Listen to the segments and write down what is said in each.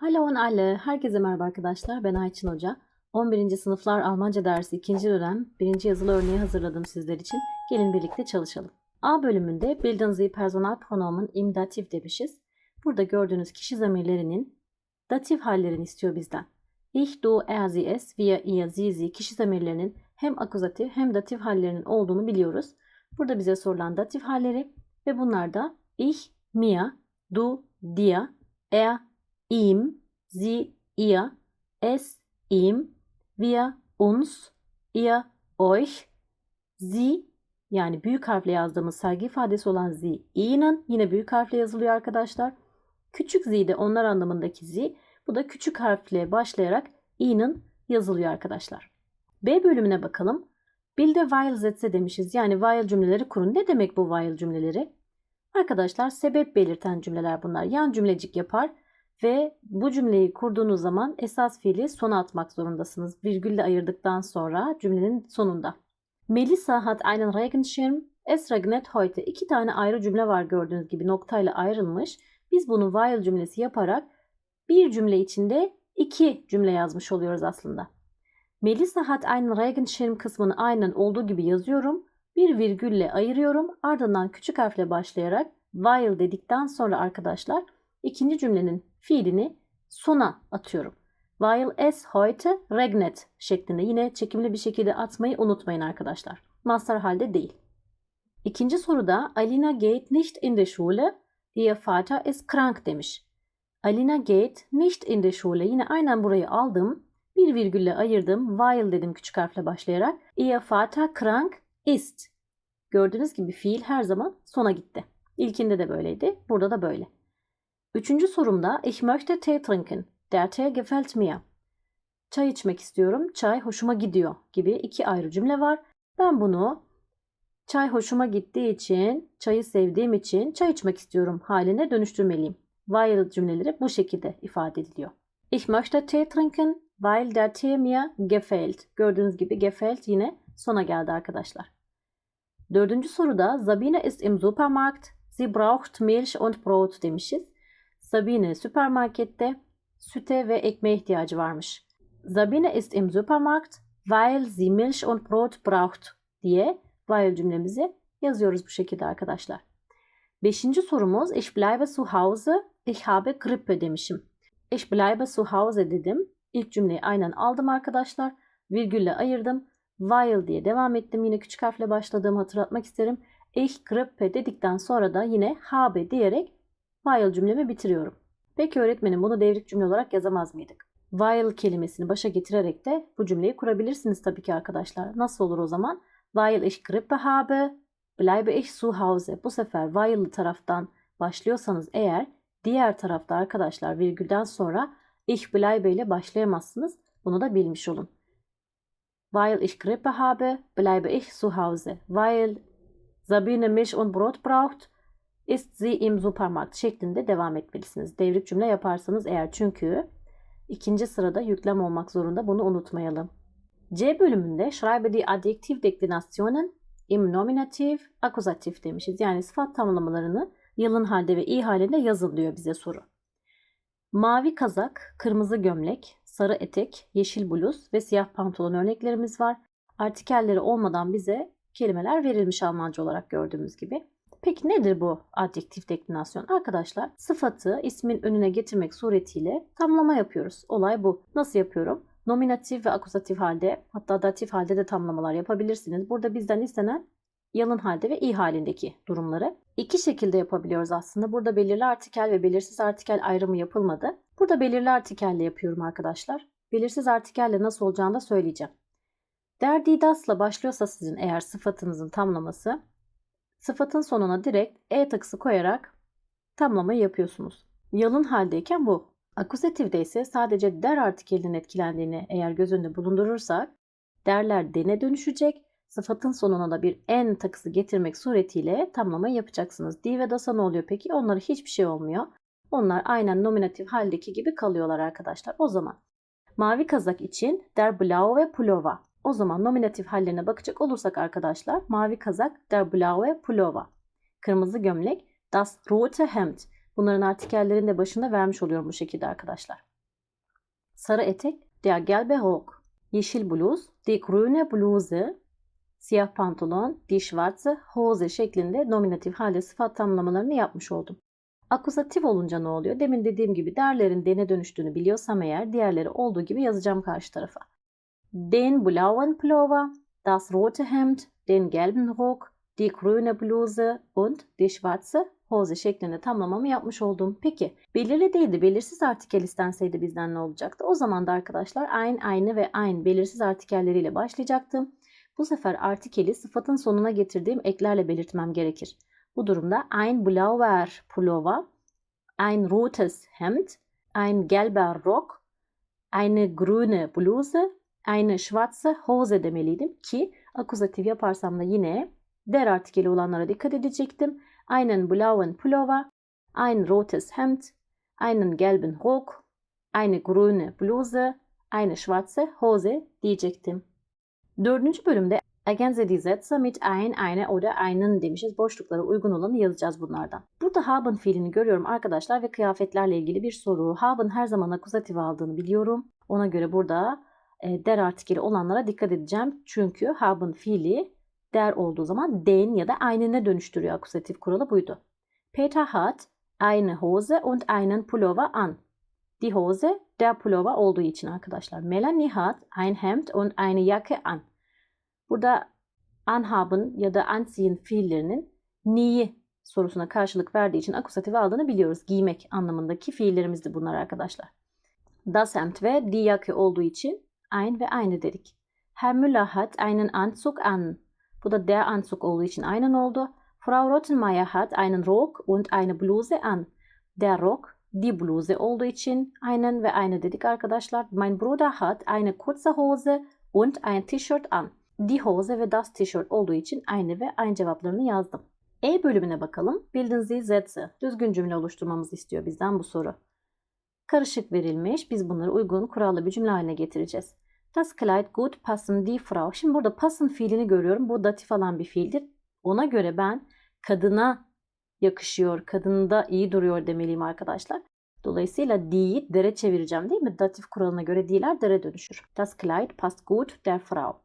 Hallo und alle, herkese merhaba arkadaşlar. Ben Ayçin Hoca. 11. sınıflar Almanca dersi 2. dönem 1. yazılı örneği hazırladım sizler için. Gelin birlikte çalışalım. A bölümünde bilden Sie Personalpronomen im Dativ demişiz. Burada gördüğünüz kişi zamirlerinin datif hallerini istiyor bizden. Ich, du, er, sie, es, wir, ihr, sie, sie kişi zamirlerinin hem akuzatif hem datif hallerinin olduğunu biliyoruz. Burada bize sorulan datif halleri ve bunlar da ich, mir, du, dir, er, ihm, sie, ihr, es, ihm, wir, uns, ihr, euch, sie yani büyük harfle yazdığımız saygı ifadesi olan sie, ihnen yine büyük harfle yazılıyor arkadaşlar. Küçük z de onlar anlamındaki z. Bu da küçük harfle başlayarak ihnen yazılıyor arkadaşlar. B bölümüne bakalım. Bilde while zetse demişiz. Yani while cümleleri kurun. Ne demek bu while cümleleri? Arkadaşlar sebep belirten cümleler bunlar. Yan cümlecik yapar ve bu cümleyi kurduğunuz zaman esas fiili sona atmak zorundasınız. Virgülle ayırdıktan sonra cümlenin sonunda. Melissa hat einen Regenschirm. Es regnet heute. İki tane ayrı cümle var gördüğünüz gibi noktayla ayrılmış. Biz bunu while cümlesi yaparak bir cümle içinde iki cümle yazmış oluyoruz aslında. Melissa hat einen Regenschirm kısmını aynen olduğu gibi yazıyorum. Bir virgülle ayırıyorum. Ardından küçük harfle başlayarak while dedikten sonra arkadaşlar ikinci cümlenin fiilini sona atıyorum. While es heute regnet şeklinde yine çekimli bir şekilde atmayı unutmayın arkadaşlar. Master halde değil. İkinci soruda Alina geht nicht in die Schule, ihr Vater ist krank demiş. Alina geht nicht in die Schule. Yine aynen burayı aldım. Bir virgülle ayırdım. While dedim küçük harfle başlayarak. Ihr Vater krank ist. Gördüğünüz gibi fiil her zaman sona gitti. İlkinde de böyleydi. Burada da böyle. Üçüncü sorumda Ich möchte Tee trinken. Der Tee gefällt mir. Çay içmek istiyorum. Çay hoşuma gidiyor gibi iki ayrı cümle var. Ben bunu çay hoşuma gittiği için, çayı sevdiğim için çay içmek istiyorum haline dönüştürmeliyim. While cümleleri bu şekilde ifade ediliyor. Ich möchte Tee trinken, weil der Tee mir gefällt. Gördüğünüz gibi gefällt yine sona geldi arkadaşlar. Dördüncü soruda Sabine ist im Supermarkt. Sie braucht Milch und Brot demişiz. Sabine süpermarkette süte ve ekmeğe ihtiyacı varmış. Sabine ist im Supermarkt, weil sie Milch und Brot braucht diye while cümlemizi yazıyoruz bu şekilde arkadaşlar. Beşinci sorumuz Ich bleibe zu Hause, ich habe Grippe demişim. Ich bleibe zu Hause dedim. İlk cümleyi aynen aldım arkadaşlar. Virgülle ayırdım. While diye devam ettim. Yine küçük harfle başladığımı hatırlatmak isterim. Ich grippe dedikten sonra da yine habe diyerek while cümlemi bitiriyorum. Peki öğretmenim bunu devrik cümle olarak yazamaz mıydık? While kelimesini başa getirerek de bu cümleyi kurabilirsiniz tabii ki arkadaşlar. Nasıl olur o zaman? Weil ich Grippe habe, bleibe ich zu Hause. Bu sefer while'lı taraftan başlıyorsanız eğer diğer tarafta arkadaşlar virgülden sonra ich bleibe ile başlayamazsınız. Bunu da bilmiş olun. Weil ich Grippe habe, bleibe ich zu Hause. Weil Sabine Milch und Brot braucht, ist sie im Supermarkt şeklinde devam etmelisiniz. Devrik cümle yaparsanız eğer çünkü ikinci sırada yüklem olmak zorunda bunu unutmayalım. C bölümünde schreibe die Adjektivdeklinationen im Nominativ, Akuzatif demişiz. Yani sıfat tamlamalarını yalın halde ve i halinde yazın diyor bize soru. Mavi kazak, kırmızı gömlek, sarı etek, yeşil bluz ve siyah pantolon örneklerimiz var. Artikelleri olmadan bize kelimeler verilmiş Almanca olarak gördüğümüz gibi. Peki nedir bu adjektif deklinasyon? Arkadaşlar sıfatı ismin önüne getirmek suretiyle tamlama yapıyoruz. Olay bu. Nasıl yapıyorum? Nominatif ve akuzatif halde hatta datif halde de tamlamalar yapabilirsiniz. Burada bizden istenen yalın halde ve i halindeki durumları. İki şekilde yapabiliyoruz aslında. Burada belirli artikel ve belirsiz artikel ayrımı yapılmadı. Burada belirli artikelle yapıyorum arkadaşlar. Belirsiz artikelle nasıl olacağını da söyleyeceğim. Der die das'la başlıyorsa sizin eğer sıfatınızın tamlaması sıfatın sonuna direkt e takısı koyarak tamlamayı yapıyorsunuz. Yalın haldeyken bu. Akuzatifde ise sadece der artikelinin etkilendiğini eğer göz önünde bulundurursak derler dene dönüşecek. Sıfatın sonuna da bir en takısı getirmek suretiyle tamlamayı yapacaksınız. Di ve dasa ne oluyor peki? Onlara hiçbir şey olmuyor. Onlar aynen nominatif haldeki gibi kalıyorlar arkadaşlar. O zaman mavi kazak için der blau ve pulova. O zaman nominatif hallerine bakacak olursak arkadaşlar mavi kazak der blaue Pullover. Kırmızı gömlek das rote Hemd. Bunların artikellerini de başında vermiş oluyorum bu şekilde arkadaşlar. Sarı etek, der gelbe Rock. Yeşil bluz, die grüne Bluse. Siyah pantolon, die schwarze Hose şeklinde nominatif halde sıfat tamlamalarını yapmış oldum. Akuzatif olunca ne oluyor? Demin dediğim gibi derlerin dene dönüştüğünü biliyorsam eğer diğerleri olduğu gibi yazacağım karşı tarafa. Den blauen Pullover, das rote Hemd, den gelben Rock, die grüne Bluse und die schwarze Hose şeklinde tamlamamı yapmış oldum. Peki belirli değildi belirsiz artikel istenseydi bizden ne olacaktı? O zaman da arkadaşlar aynı aynı ve aynı belirsiz artikelleriyle başlayacaktım. Bu sefer artikeli sıfatın sonuna getirdiğim eklerle belirtmem gerekir. Bu durumda ein blauer Pullover, ein rotes Hemd, ein gelber Rock, eine grüne Bluse, eine schwarze Hose demeliydim ki akuzatif yaparsam da yine der artikeli olanlara dikkat edecektim. Einen blauen Pullover, ein rotes Hemd, einen gelben Rock, eine grüne Bluse, eine schwarze Hose diyecektim. Dördüncü bölümde Ergänze die Sätze mit ein, eine oder einen demişiz. Boşluklara uygun olanı yazacağız bunlardan. Burada haben fiilini görüyorum arkadaşlar ve kıyafetlerle ilgili bir soru. Haben her zaman akuzatif aldığını biliyorum. Ona göre burada e, der artikeli olanlara dikkat edeceğim. Çünkü haben fiili der olduğu zaman den ya da einene dönüştürüyor. Akuzatif kuralı buydu. Peter hat eine Hose und einen Pullover an. Die Hose der Pullover olduğu için arkadaşlar. Melanie hat ein Hemd und eine Jacke an. Burada anhaben ya da anziehen fiillerinin neyi sorusuna karşılık verdiği için akusatif aldığını biliyoruz. Giymek anlamındaki fiillerimizdi bunlar arkadaşlar. Das Hemd ve die Jacke olduğu için ein ve aynı dedik. Herr Müller hat einen Anzug an. Bu da der Anzug olduğu için aynen oldu. Frau Rottenmeier hat einen Rock und eine Bluse an. Der Rock, die Bluse olduğu için aynen ve aynı dedik arkadaşlar. Mein Bruder hat eine kurze Hose und ein T-shirt an. Die Hose ve das T-shirt olduğu için aynı ve aynı cevaplarını yazdım. E bölümüne bakalım. Sie Sätze. Düzgün cümle oluşturmamızı istiyor bizden bu soru. Karışık verilmiş. Biz bunları uygun kurallı bir cümle haline getireceğiz. Das Kleid gut passen die Frau. Şimdi burada passen fiilini görüyorum. Bu datif alan bir fiildir. Ona göre ben kadına yakışıyor, kadında iyi duruyor demeliyim arkadaşlar. Dolayısıyla die'yi dere çevireceğim değil mi? Datif kuralına göre di'ler dere dönüşür. Das Kleid passt gut der Frau.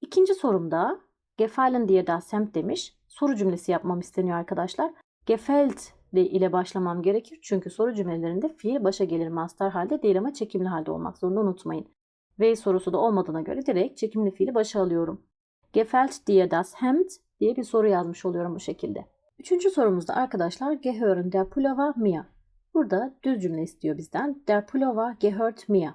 İkinci sorumda gefallen diye das Hemd demiş. Soru cümlesi yapmam isteniyor arkadaşlar. Gefällt ile başlamam gerekir. Çünkü soru cümlelerinde fiil başa gelir master halde değil ama çekimli halde olmak zorunda unutmayın. Ve sorusu da olmadığına göre direkt çekimli fiili başa alıyorum. Gefällt dir das Hemd diye bir soru yazmış oluyorum bu şekilde. Üçüncü sorumuzda arkadaşlar gehören der Pullover mir. Burada düz cümle istiyor bizden. Der Pullover gehört mir.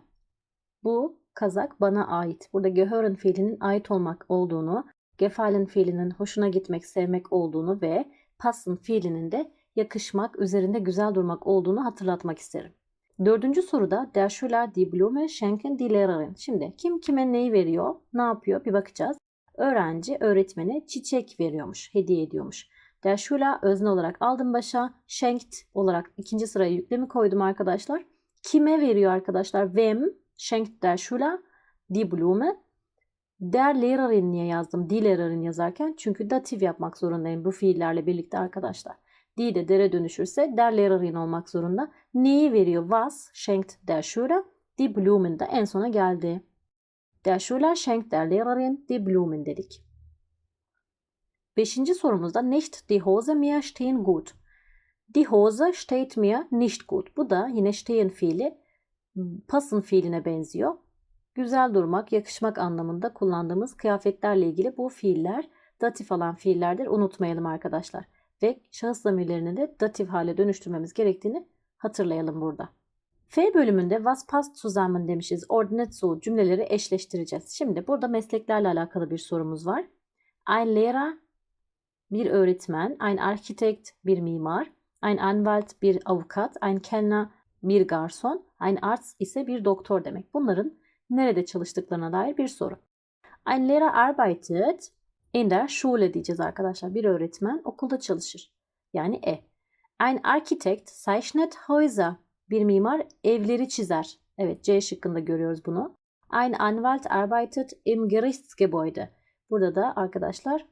Bu kazak bana ait. Burada gehören fiilinin ait olmak olduğunu, gefallen fiilinin hoşuna gitmek, sevmek olduğunu ve passen fiilinin de yakışmak, üzerinde güzel durmak olduğunu hatırlatmak isterim. Dördüncü soruda Der Schüler die Blume schenken die Lehrerin. Şimdi kim kime neyi veriyor, ne yapıyor bir bakacağız. Öğrenci öğretmene çiçek veriyormuş, hediye ediyormuş. Der Schüler özne olarak aldım başa. Schenkt olarak ikinci sıraya yüklemi koydum arkadaşlar. Kime veriyor arkadaşlar? Wem schenkt der Schüler die Blume. Der Lehrerin niye yazdım? Die Lehrerin yazarken çünkü datif yapmak zorundayım bu fiillerle birlikte arkadaşlar. Die de dere dönüşürse der Lehrerin olmak zorunda. Neyi veriyor? Was schenkt der Schüler? Die Blumen de en sona geldi. Der Schüler schenkt der Lehrerin die Blumen dedik. Beşinci sorumuzda nicht die Hose mir stehen gut. Die Hose steht mir nicht gut. Bu da yine stehen fiili passen fiiline benziyor. Güzel durmak, yakışmak anlamında kullandığımız kıyafetlerle ilgili bu fiiller datif alan fiillerdir. Unutmayalım arkadaşlar. Ve şahıs zamirlerini de datif hale dönüştürmemiz gerektiğini hatırlayalım burada. F bölümünde was passt zusammen demişiz. Ordnet zu cümleleri eşleştireceğiz. Şimdi burada mesleklerle alakalı bir sorumuz var. Ein Lehrer bir öğretmen, ein Architekt bir mimar, ein Anwalt bir avukat, ein Kellner bir garson, ein Arzt ise bir doktor demek. Bunların nerede çalıştıklarına dair bir soru. Ein Lehrer arbeitet in der Schule diyeceğiz arkadaşlar. Bir öğretmen okulda çalışır. Yani e. Ein Architekt zeichnet Häuser. Bir mimar evleri çizer. Evet C şıkkında görüyoruz bunu. Ein Anwalt arbeitet im Gerichtsgebäude. Burada da arkadaşlar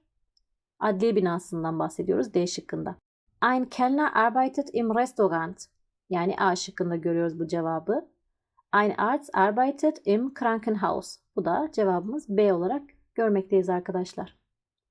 adliye binasından bahsediyoruz D şıkkında. Ein Kellner arbeitet im Restaurant. Yani A şıkkında görüyoruz bu cevabı. Ein Arzt arbeitet im Krankenhaus. Bu da cevabımız B olarak görmekteyiz arkadaşlar.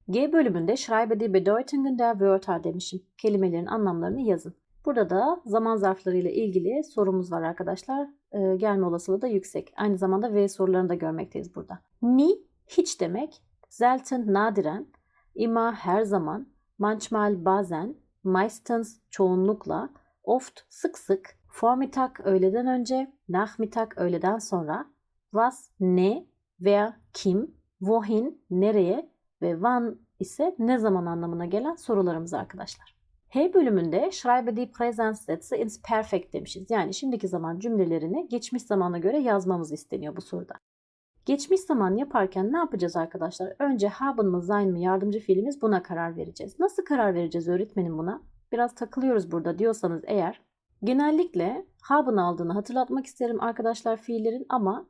G bölümünde schreibe die Bedeutungen der Wörter demişim. Kelimelerin anlamlarını yazın. Burada da zaman zarflarıyla ilgili sorumuz var arkadaşlar. Ee, gelme olasılığı da yüksek. Aynı zamanda V sorularını da görmekteyiz burada. Ni hiç demek. Selten nadiren. Immer her zaman. Manchmal bazen. Meistens çoğunlukla. Oft sık sık. Vormittag öğleden önce. Nachmittag öğleden sonra. Was ne. Wer kim. Wohin nereye ve wann ise ne zaman anlamına gelen sorularımız arkadaşlar. H bölümünde schreibe die Präsenssätze ins Perfekt demişiz. Yani şimdiki zaman cümlelerini geçmiş zamana göre yazmamız isteniyor bu soruda. Geçmiş zaman yaparken ne yapacağız arkadaşlar? Önce haben mı sein mi yardımcı fiilimiz buna karar vereceğiz. Nasıl karar vereceğiz öğretmenim buna? Biraz takılıyoruz burada diyorsanız eğer. Genellikle haben aldığını hatırlatmak isterim arkadaşlar fiillerin ama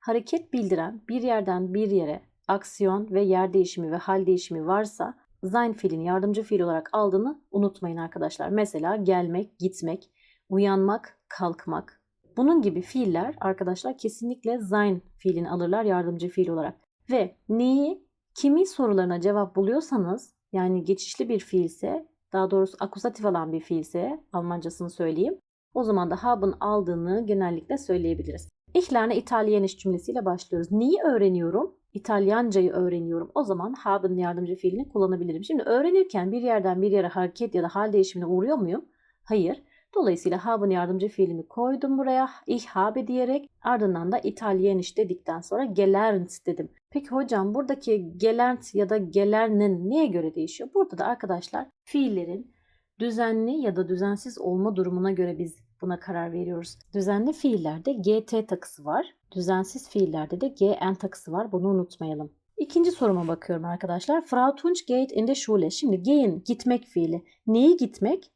hareket bildiren bir yerden bir yere aksiyon ve yer değişimi ve hal değişimi varsa sein fiilin yardımcı fiil olarak aldığını unutmayın arkadaşlar. Mesela gelmek, gitmek, uyanmak, kalkmak. Bunun gibi fiiller arkadaşlar kesinlikle sein fiilini alırlar yardımcı fiil olarak. Ve neyi, kimi sorularına cevap buluyorsanız yani geçişli bir fiilse, daha doğrusu akusatif olan bir fiilse Almancasını söyleyeyim. O zaman da haben aldığını genellikle söyleyebiliriz. Ich lerne Italienisch cümlesiyle başlıyoruz. Neyi öğreniyorum? İtalyancayı öğreniyorum. O zaman haben yardımcı fiilini kullanabilirim. Şimdi öğrenirken bir yerden bir yere hareket ya da hal değişimine uğruyor muyum? Hayır. Dolayısıyla haben yardımcı fiilimi koydum buraya. Ich habe diyerek ardından da Italienisch dedikten sonra gelernt dedim. Peki hocam buradaki gelernt ya da gelernen neye göre değişiyor? Burada da arkadaşlar fiillerin düzenli ya da düzensiz olma durumuna göre biz buna karar veriyoruz. Düzenli fiillerde gt takısı var. Düzensiz fiillerde de gn takısı var. Bunu unutmayalım. İkinci soruma bakıyorum arkadaşlar. Frau Tunç geht in der Schule. Şimdi gehen gitmek fiili. Neyi gitmek?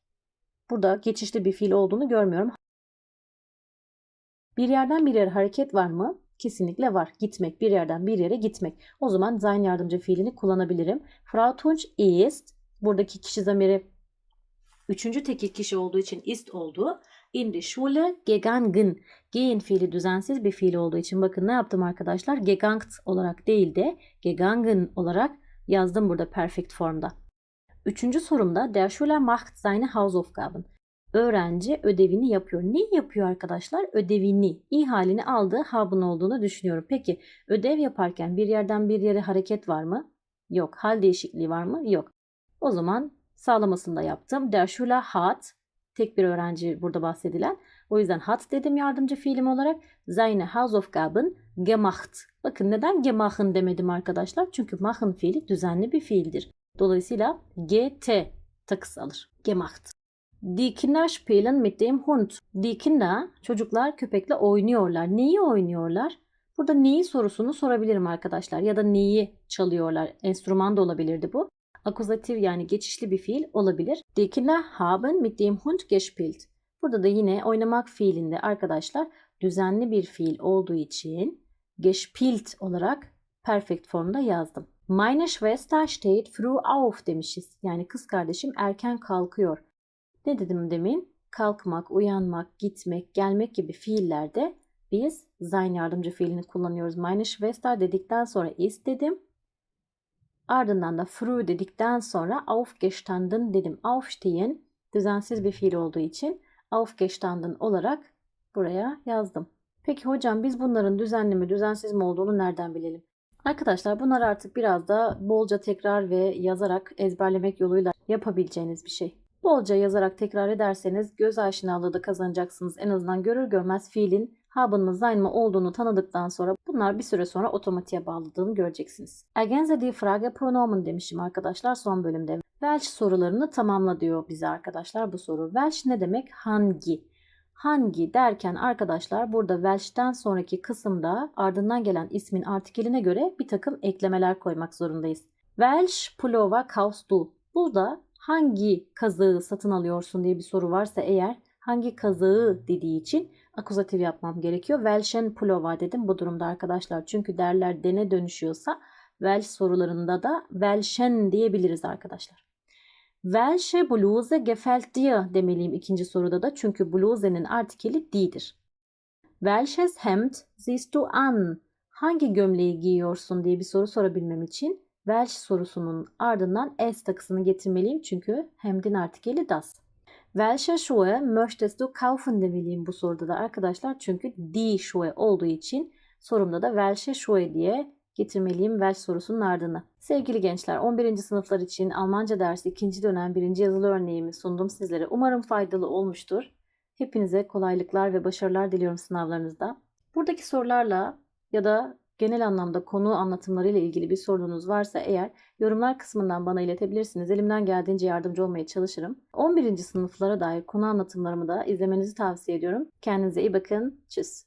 Burada geçişli bir fiil olduğunu görmüyorum. Bir yerden bir yere hareket var mı? Kesinlikle var. Gitmek, bir yerden bir yere gitmek. O zaman sein yardımcı fiilini kullanabilirim. Frau Tunç ist, buradaki kişi zamiri üçüncü tekil kişi olduğu için ist oldu. In die Schule gegangen. Gehen fiili düzensiz bir fiil olduğu için bakın ne yaptım arkadaşlar? Gegangt olarak değil de gegangen olarak yazdım burada perfect formda. Üçüncü sorumda Der Schüler macht seine Hausaufgaben. Öğrenci ödevini yapıyor. Ne yapıyor arkadaşlar? Ödevini, i halini aldığı haben olduğunu düşünüyorum. Peki ödev yaparken bir yerden bir yere hareket var mı? Yok. Hal değişikliği var mı? Yok. O zaman sağlamasını da yaptım. Der Schüler hat tek bir öğrenci burada bahsedilen. O yüzden hat dedim yardımcı fiilim olarak. Seine Hausaufgaben gemacht. Bakın neden gemachen demedim arkadaşlar? Çünkü machen fiili düzenli bir fiildir. Dolayısıyla gt takısı alır. Gemacht. Die Kinder spielen mit dem Hund. Die Kinder, çocuklar köpekle oynuyorlar. Neyi oynuyorlar? Burada neyi sorusunu sorabilirim arkadaşlar. Ya da neyi çalıyorlar? Enstrüman da olabilirdi bu. Akuzatif yani geçişli bir fiil olabilir. Die Kinder haben mit dem Hund gespielt. Burada da yine oynamak fiilinde arkadaşlar düzenli bir fiil olduğu için gespielt olarak perfect formda yazdım. Meine Schwester steht früh auf demişiz. Yani kız kardeşim erken kalkıyor. Ne dedim demin? Kalkmak, uyanmak, gitmek, gelmek gibi fiillerde biz sein yardımcı fiilini kullanıyoruz. Meine Schwester dedikten sonra ist dedim. Ardından da früh dedikten sonra aufgestanden dedim. Aufstehen düzensiz bir fiil olduğu için aufgestanden olarak buraya yazdım. Peki hocam biz bunların düzenli mi düzensiz mi olduğunu nereden bilelim? Arkadaşlar bunlar artık biraz da bolca tekrar ve yazarak ezberlemek yoluyla yapabileceğiniz bir şey. Bolca yazarak tekrar ederseniz göz aşinalığı da kazanacaksınız. En azından görür görmez fiilin haben mı olduğunu tanıdıktan sonra bunlar bir süre sonra otomatiğe bağladığını göreceksiniz. Ergänze die Frage Pronomen demişim arkadaşlar son bölümde. Welch sorularını tamamla diyor bize arkadaşlar bu soru. Welch ne demek? Hangi? Hangi derken arkadaşlar burada welch'ten sonraki kısımda ardından gelen ismin artikeline göre bir takım eklemeler koymak zorundayız. Welch pullover kaufst du? Burada hangi kazığı satın alıyorsun diye bir soru varsa eğer hangi kazığı dediği için akuzatif yapmam gerekiyor. Welchen pullover dedim bu durumda arkadaşlar. Çünkü derler dene dönüşüyorsa welch sorularında da welchen diyebiliriz arkadaşlar. Welche Bluse gefällt dir demeliyim ikinci soruda da çünkü bluse'nin artikeli die'dir. Welches Hemd siehst du an? Hangi gömleği giyiyorsun diye bir soru sorabilmem için welch sorusunun ardından es takısını getirmeliyim çünkü hemdin artikeli das. Welche Schuhe möchtest du kaufen demeliyim bu soruda da arkadaşlar çünkü die Schuhe olduğu için sorumda da welche Schuhe diye getirmeliyim welch sorusunun ardına. Sevgili gençler 11. sınıflar için Almanca dersi 2. dönem 1. yazılı örneğimi sundum sizlere. Umarım faydalı olmuştur. Hepinize kolaylıklar ve başarılar diliyorum sınavlarınızda. Buradaki sorularla ya da genel anlamda konu anlatımlarıyla ilgili bir sorunuz varsa eğer yorumlar kısmından bana iletebilirsiniz. Elimden geldiğince yardımcı olmaya çalışırım. 11. sınıflara dair konu anlatımlarımı da izlemenizi tavsiye ediyorum. Kendinize iyi bakın. Tschüss.